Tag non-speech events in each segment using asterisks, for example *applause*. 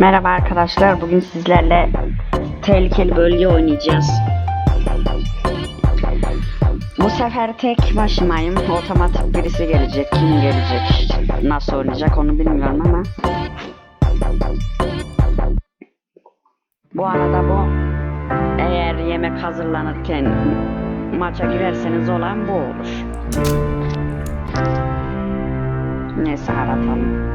Merhaba arkadaşlar. Bugün sizlerle tehlikeli bölge oynayacağız. Bu sefer tek başımayım. Otomatik birisi gelecek. Kim gelecek? Nasıl oynayacak onu bilmiyorum ama. Bu arada bu eğer yemek hazırlanırken maça girerseniz olan bu olur. Neyse aratalım.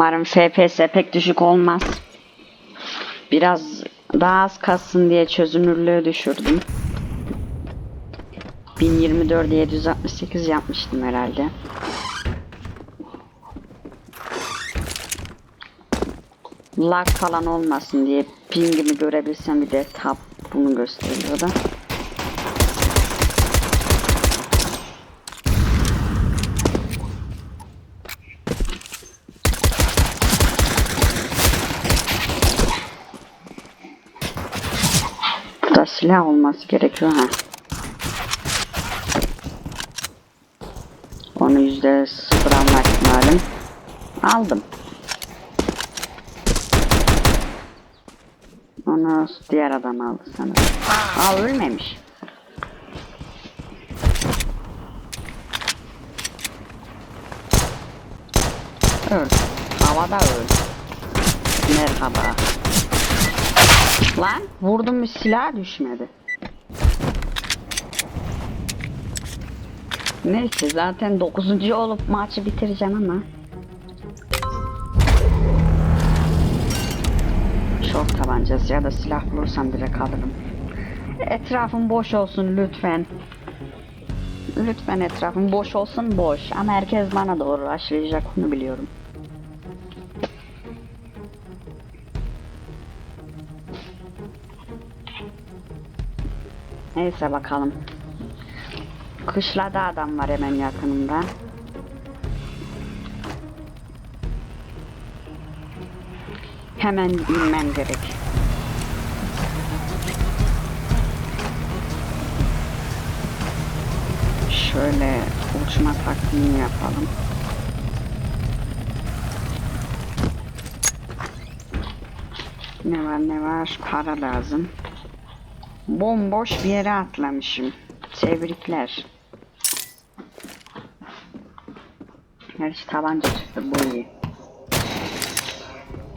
Umarım FPS pek düşük olmaz. Biraz daha az kassın diye çözünürlüğü düşürdüm. 1024 768 yapmıştım herhalde. Lag falan olmasın diye pingimi görebilsem bir de tab bunu gösteriyor da. Silah olması gerekiyor ha. Onu yüzde sıfır alma ihtimalim. Aldım. Onu diğer adam aldı sanırım. Aa ölmemiş. Öl. Havada öl. Merhaba. Lan vurdum bir silah düşmedi. Neyse zaten 9. olup maçı bitireceğim ama. Şort tabancası ya da silah bulursam direkt alırım. Etrafım boş olsun lütfen. Lütfen etrafım boş olsun boş. Ama herkes bana doğru başlayacak onu biliyorum. Neyse bakalım. Kışlada adam var hemen yakınımda. Hemen inmem gerek. Şöyle uçma taktiğini yapalım. Ne var ne var para lazım. Bomboş bir yere atlamışım. Tebrikler. Gerçi tabanca çıktı bu iyi.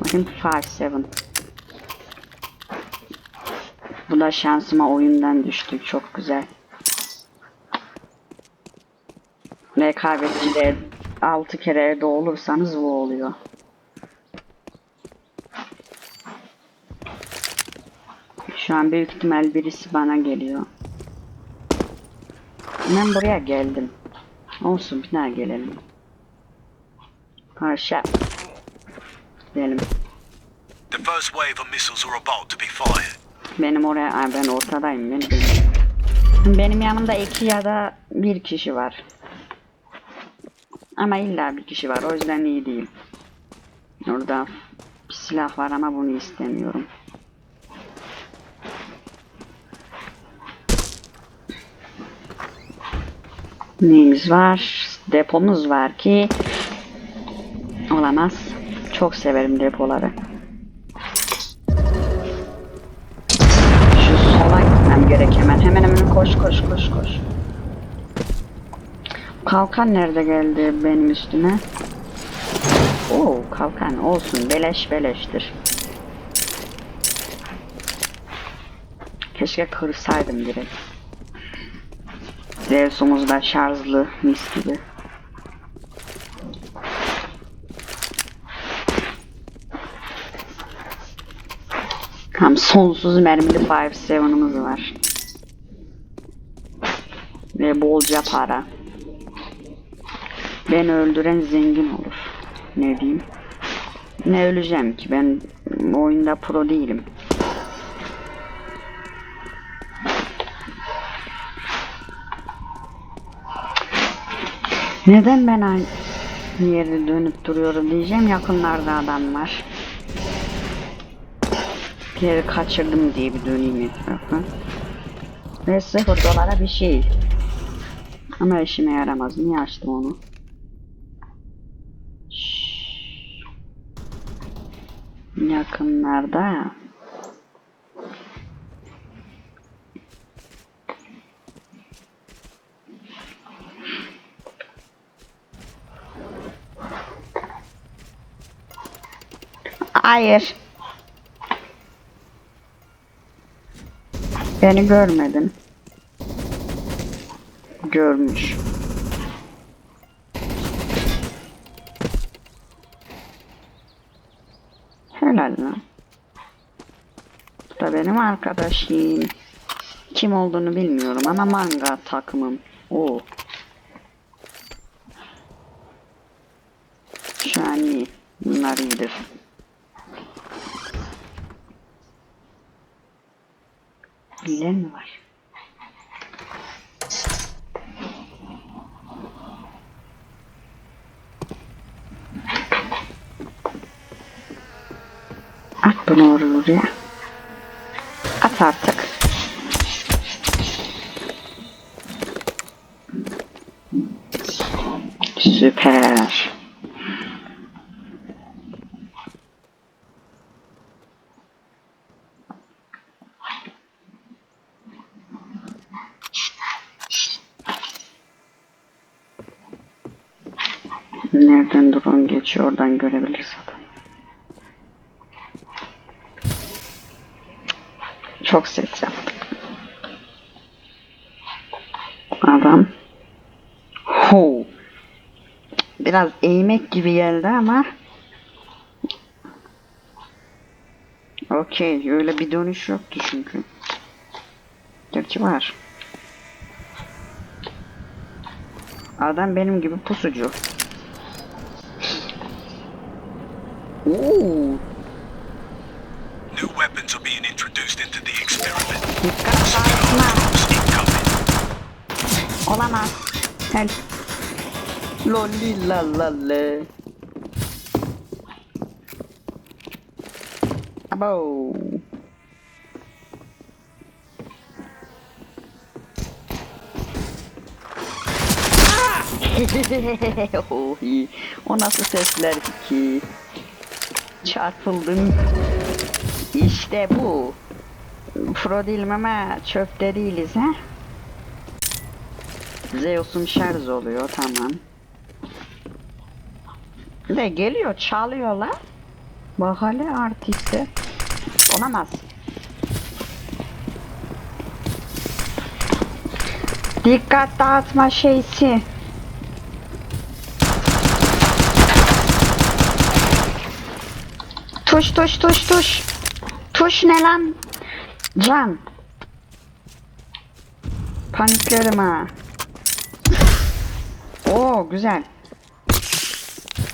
Bakın 5-7. Bu da şansıma oyundan düştü. Çok güzel. Rekabetçide 6 kere evde olursanız bu oluyor. Şu an büyük ihtimal birisi bana geliyor. Ben buraya geldim. Olsun bir daha gelelim. Haşa. Gidelim. The first wave of missiles are about to be fired. Benim oraya, Ay, ben ortadayım. Bilmiyorum. Benim yanımda iki ya da bir kişi var. Ama illa bir kişi var. O yüzden iyi değil. Orada bir silah var ama bunu istemiyorum. Neyimiz var? Depomuz var ki olamaz. Çok severim depoları. Şu sola gitmem gerek hemen. Hemen hemen koş koş koş koş. Kalkan nerede geldi benim üstüme? Oo kalkan olsun beleş beleştir. Keşke kırsaydım direkt. Zeus'umuz da şarjlı mis gibi. Hem sonsuz mermili 5-7'ımız var. Ve bolca para. Beni öldüren zengin olur. Ne diyeyim? Ne öleceğim ki ben oyunda pro değilim. Neden ben aynı yere dönüp duruyorum diyeceğim. Yakınlarda adam var. Bir yere kaçırdım diye bir döneyim etrafa. Ve sıfır dolara bir şey. Ama işime yaramaz. Niye açtım onu? Şşş. Yakınlarda. Hayır. Beni görmedin. Görmüş. Helal lan. Bu da benim arkadaşım. Kim olduğunu bilmiyorum ama manga takımım. Oo. Şu an iyi. Bunlar iyidir. Bilen mi var? At bunu oraya. At artık. Süper. Nereden geçiyor oradan görebiliriz adam. Çok ses. Adam. Ho. Biraz eğmek gibi geldi ama. Okey öyle bir dönüş yoktu çünkü. Gerçi var. Adam benim gibi pusucu. Oo, New weapons are being introduced into the experiment. dikkat dağıtma. Olamaz. Help. Lolli la la la. *laughs* O nasıl sesler ki? Çarpıldım. İşte bu. Pro ama çöpte değiliz ha. Zeus'um şarj oluyor tamam. De geliyor çalıyorlar. Bak hele artiste. Olamaz. Dikkat dağıtma şeysi. Tuş tuş tuş tuş. Tuş ne lan? Can. Paniklerim ha. Oo güzel.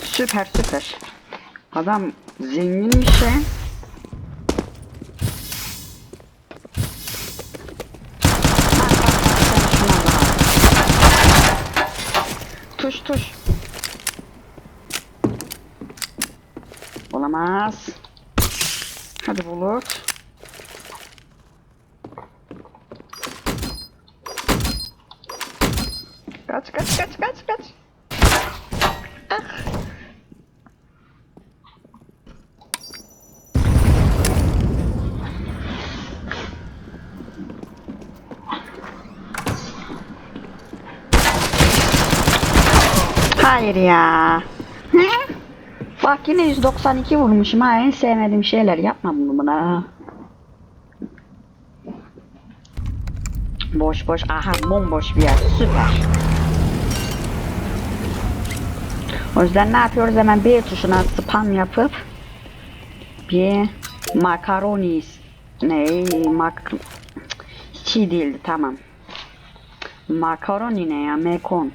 Süper süper. Adam zenginmiş ya. Olamaz. Hadi bulut. Kaç kaç kaç kaç kaç. Ah. Hayır ya. Bak yine 192 vurmuşum ha en sevmediğim şeyler yapma bunu buna. Boş boş aha bomboş bir yer süper. O yüzden ne yapıyoruz hemen B tuşuna spam yapıp bir makaroni ne mak iyi değildi tamam. Makaroni ne ya mekon.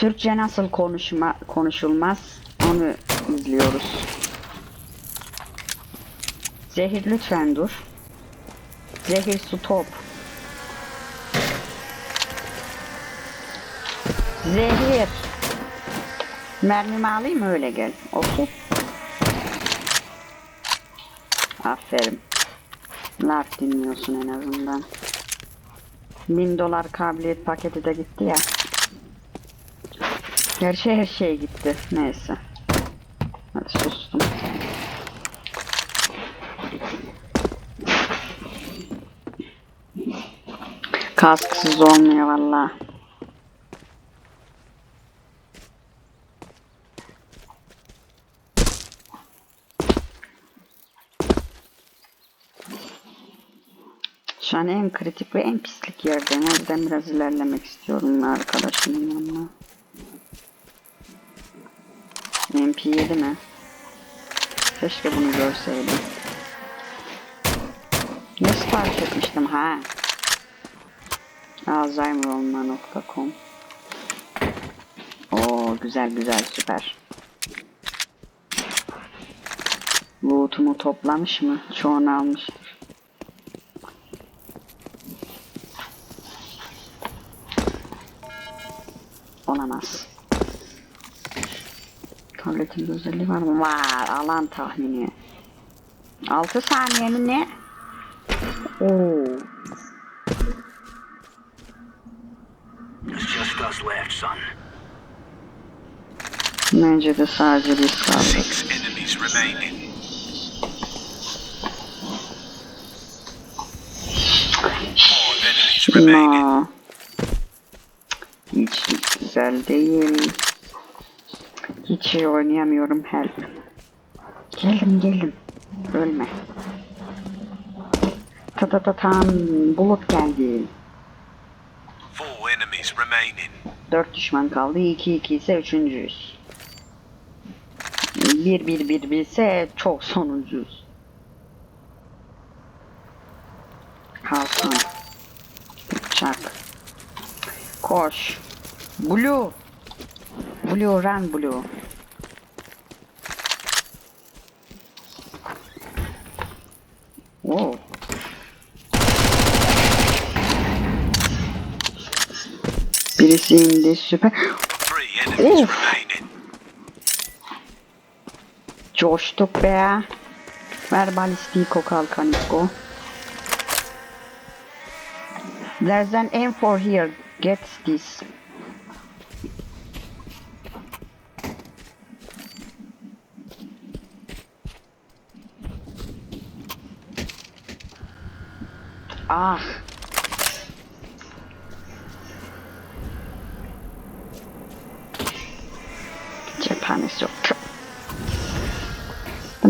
Türkçe nasıl konuşma konuşulmaz onu izliyoruz. Zehir lütfen dur. Zehir stop. Zehir. Mermimi alayım öyle gel. Okey. Aferin. Laf dinliyorsun en azından. Bin dolar kabiliyet paketi de gitti ya. Gerçi her şey gitti. Neyse. Hadi sustum. Kasksız olmuyor valla. Şu an en kritik ve en pislik yerdeyim. O yüzden biraz ilerlemek istiyorum arkadaşımın yanına. MP7 mi? Keşke bunu görseydim. Ne sipariş etmiştim ha? Alzheimerolma.com Oo güzel güzel süper. Loot'umu toplamış mı? Çoğunu almıştır. Olamaz. Tabletin özelliği var mı? Var. Alan tahmini. 6 saniye mi ne? Oo. Bence de sadece biz kaldık. No. Hiç güzel değil. Hiç iyi oynayamıyorum help. Geldim geldim. Ölme. Ta ta ta tam bulut geldi. Dört düşman kaldı. 2 2 ise üçüncüyüz. 1 1 1 1 ise çok sonuncuyuz. Kalsın. Çak. Koş. Blue. Blue run blue. Oo. Birisi indi süper. Remaining. Coştuk be. Ver balistico kalkaniko. There's an M4 here. Get this. Ah.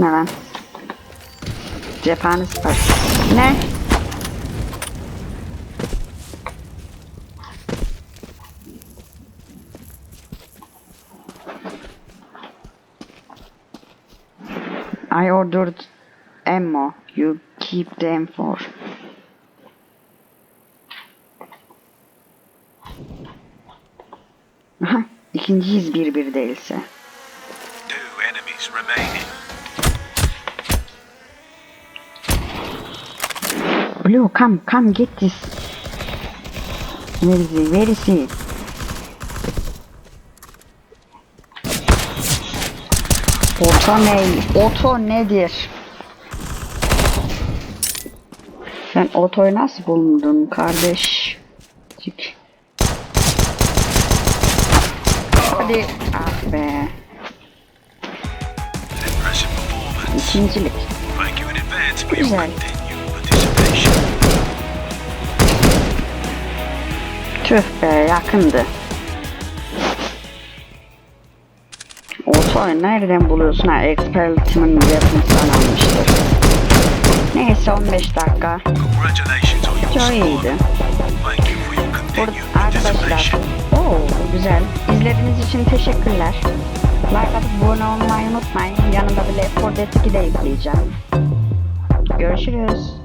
Ne lan? Cephane sipariş. Ne? I ordered ammo. You keep the M4. Aha, ikinciyiz bir bir değilse. Blue, come, come, get this. Where is he? Where is he? Oto ne? Oto nedir? Sen otoyu nasıl buldun kardeş? Çık. Hadi. Ah be. İkincilik. Güzel. Tüh be yakındı. Orta nereden buluyorsun ha? Expert'imin weapons'tan almıştır. Neyse 15 dakika. Çok iyiydi. Arkadaşlar. Oo güzel. İzlediğiniz için teşekkürler. Like atıp abone olmayı unutmayın. Yanında bir Left 4 Dead 2 de yükleyeceğim. Görüşürüz.